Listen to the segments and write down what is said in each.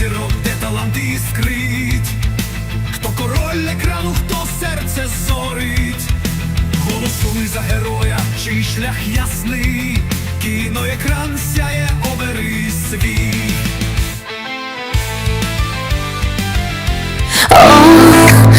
зірок, де талант іскрить, хто король екрану, хто серце зорить, голосуй за героя, чий шлях ясний, кіноекран сяє, обери свій.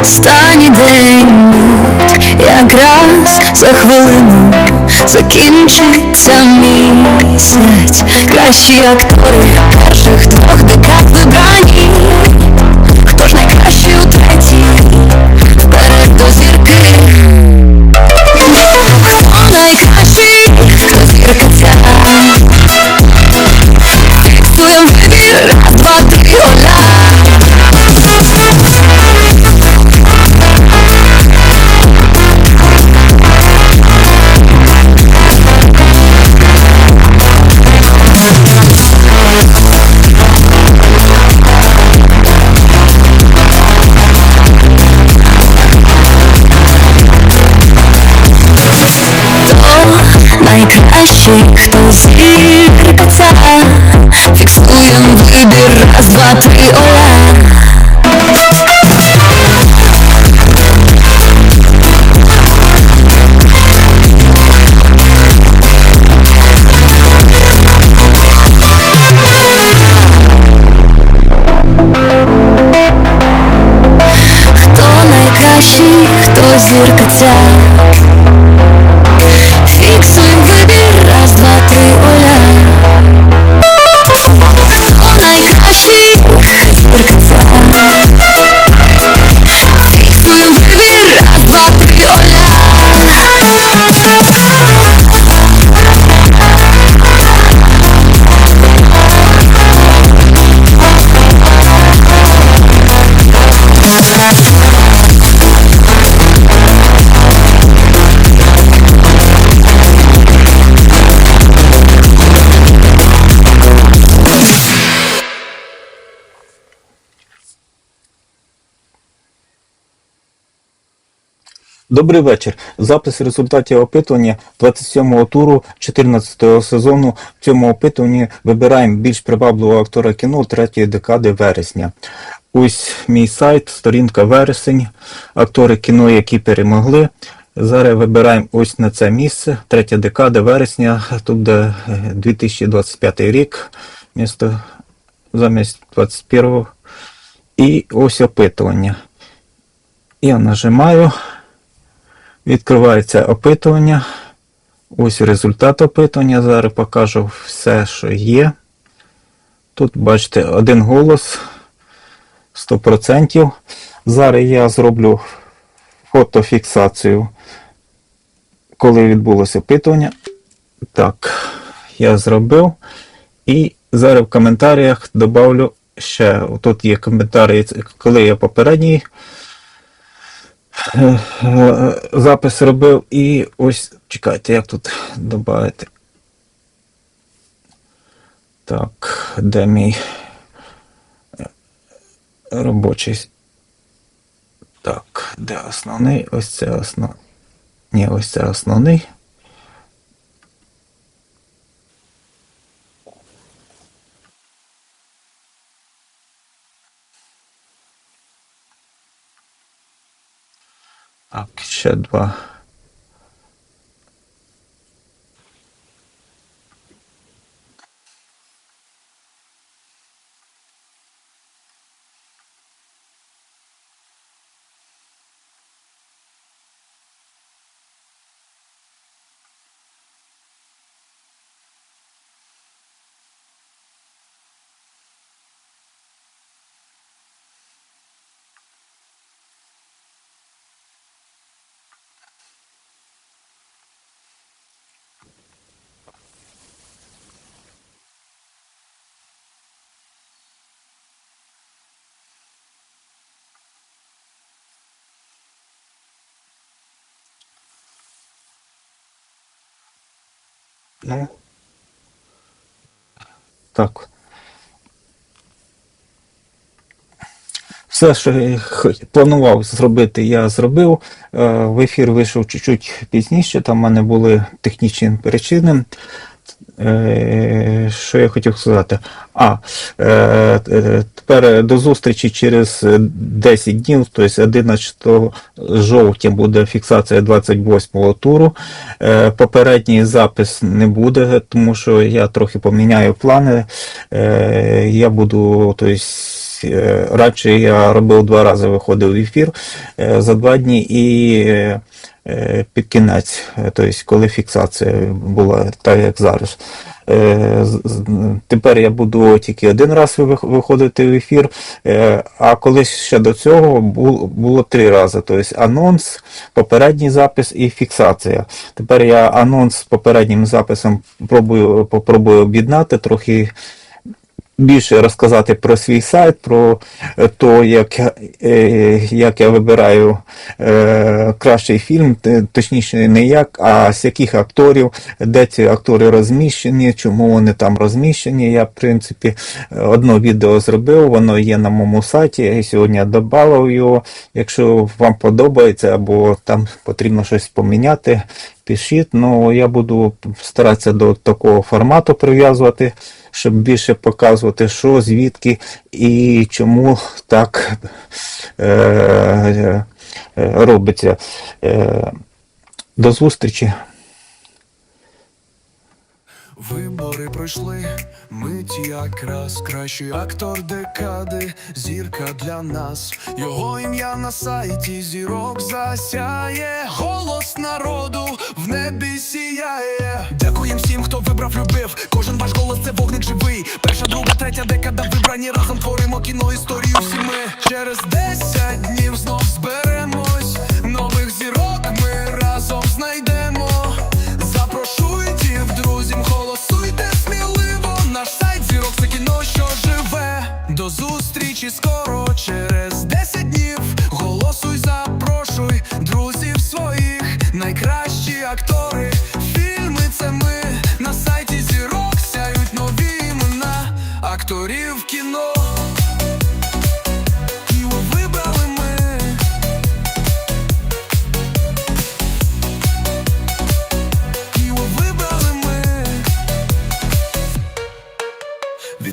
Останній день якраз за хвилину закінчиться місяць. Кращі актори перших двох декад вибрані. Найкращий, хто зірка ця Фіксуєм вибір, раз, два, три, оля Хто найкращий, хто зірка Добрий вечір. Запис результатів опитування 27-го туру 14-го сезону. В цьому опитуванні вибираємо більш привабливого актора кіно третьої декади вересня. Ось мій сайт, сторінка вересень, актори кіно, які перемогли. Зараз вибираємо ось на це місце, третя декада вересня, тут де е, 2025 рік, місто замість 21-го. І ось опитування. Я нажимаю. Відкривається опитування. Ось результат опитування. Зараз покажу все, що є. Тут бачите один голос 100%. Зараз я зроблю фотофіксацію, коли відбулося опитування. Так, я зробив. І зараз в коментарях добавлю ще. Тут є коментарі, коли я попередній запис робив. І ось, чекайте, як тут додати. Так, де мій е, робочий. Так, де основний? Ось це основний. Ні, ось це основний. Так, Ну. Так. Все, що планував зробити, я зробив. Е, В ефір вийшов чуть-чуть пізніше, там в мене були технічні причини. Е, що я хотів сказати? А, е, е, тепер до зустрічі через 10 днів, тобто 11 жовтня буде фіксація 28-го туру. Попередній запис не буде, тому що я трохи поміняю плани. Я буду, тобто, радше я робив два рази, виходив в ефір за два дні і під кінець, е, тобто коли фіксація була так, як зараз. Е, Тепер я буду тільки один раз виходити в ефір, е, а колись ще до цього було, три рази. Тобто анонс, попередній запис і фіксація. Тепер я анонс з попереднім записом пробую, попробую об'єднати трохи більше розказати про свій сайт, про те, як, е, як я вибираю е, кращий фільм, точніше не як, а з яких акторів, де ці актори розміщені, чому вони там розміщені. Я, в принципі, одне відео зробив, воно є на моєму сайті, я сьогодні додав його. Якщо вам подобається або там потрібно щось поміняти, пишіть. Ну, я буду старатися до такого формату прив'язувати, щоб більше показувати, що, звідки і чому так е, е, робиться. Е, до зустрічі. Вибори пройшли, мить якраз кращий актор декади, зірка для нас. Його ім'я на сайті зірок засяє. Голос народу в небі сіяє. Дякуєм всім, хто вибрав, любив. Кожен ваш голос це вогник живий. Перша, друга, третя декада вибрані разом творимо кіно історію всі ми. Через 10 актори.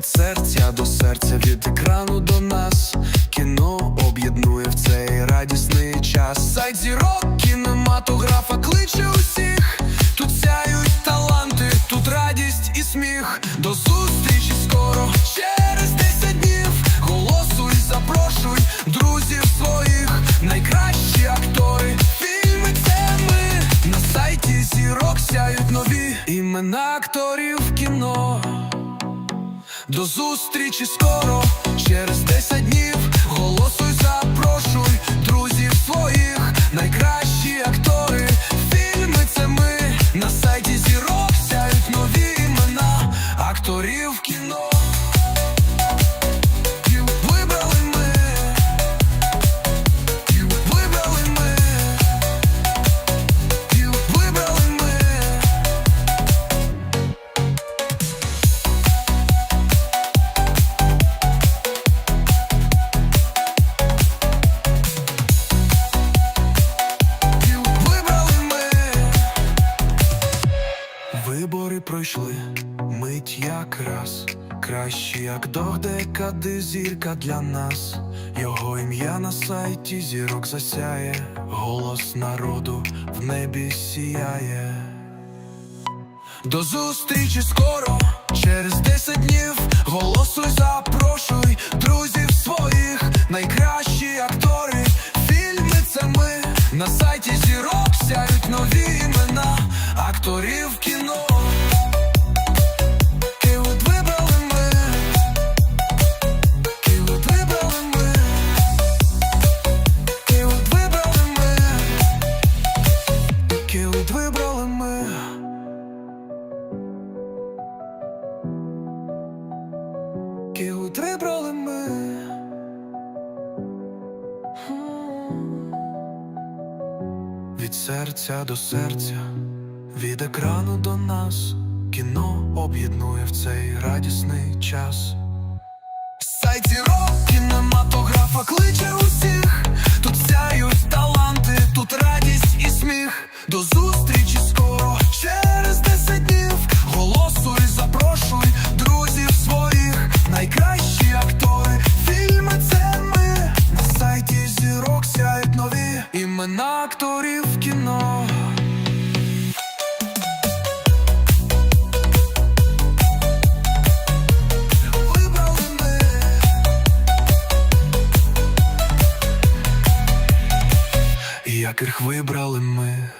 Від серця до серця, від екрану до нас. Кіно об'єднує в цей радісний час. Сайт зірок кінематографа кличе усіх. Тут сяють таланти, тут радість і сміх. До зустрічі скоро, через 10 днів. Голосуй, запрошуй друзів своїх. Найкращі актори. Фільми це ми на сайті зірок сяють нові імена акторів. До зустрічі скоро, через 10 днів. Голосуй, запрошуй друзів своїх. Найкращі як до декади зірка для нас. Його ім'я на сайті зірок засяє, голос народу в небі сіяє. До зустрічі скоро, через 10 днів. Голосуй, запрошуй друзів своїх. Найкращі актори. Фільми це ми на сайті зірок сяють нові імена акторів кіно. Кіут вибрали ми. Від серця до серця, від екрану до нас, кіно об'єднує в цей радісний час. Сайт зірок кінематографа кличе усіх. Тут сяють таланти, тут радість і сміх. До зустрічі акторів в кіно. Вибрали ми. Яких вибрали ми.